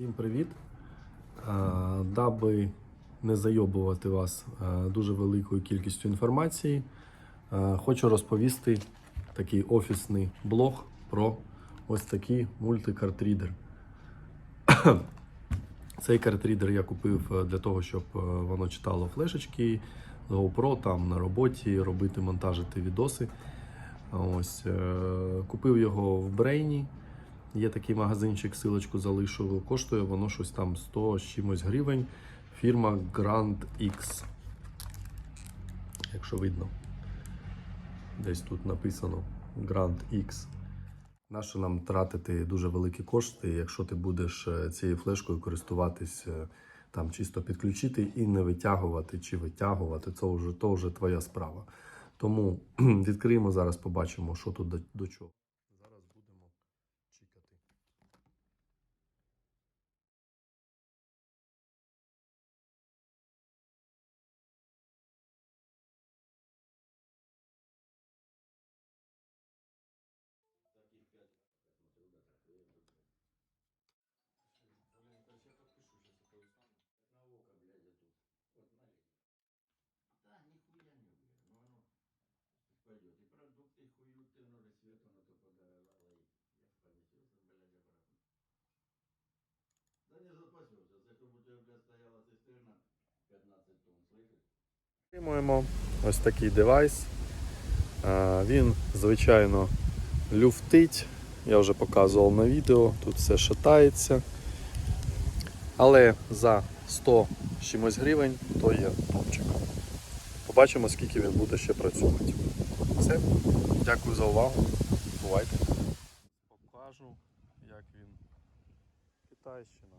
Всім привіт! Е, Даби не зайобувати вас е, дуже великою кількістю інформації, е, хочу розповісти такий офісний блог про ось такий мультикартрідер. Цей картрідер я купив для того, щоб воно читало флешечки, GoPro там на роботі, робити, монтажити відоси. Ось, купив його в Брейні. Є такий магазинчик, силочку залишу. Коштує воно щось там 100 з чимось гривень. Фірма Grand X. Якщо видно. Десь тут написано Grand X. Нащо нам тратити дуже великі кошти, якщо ти будеш е, цією флешкою користуватись, е, там чисто підключити і не витягувати чи витягувати, це вже, то вже твоя справа. Тому відкриємо зараз, побачимо, що тут до, до чого. Отримуємо ось такий девайс. Він, звичайно, люфтить. Я вже показував на відео, тут все шатається. Але за 100 чимось гривень то є топчик. Побачимо, скільки він буде ще працювати. Все. Дякую за увагу. Бувайте. Покажу, як він. Китайщина.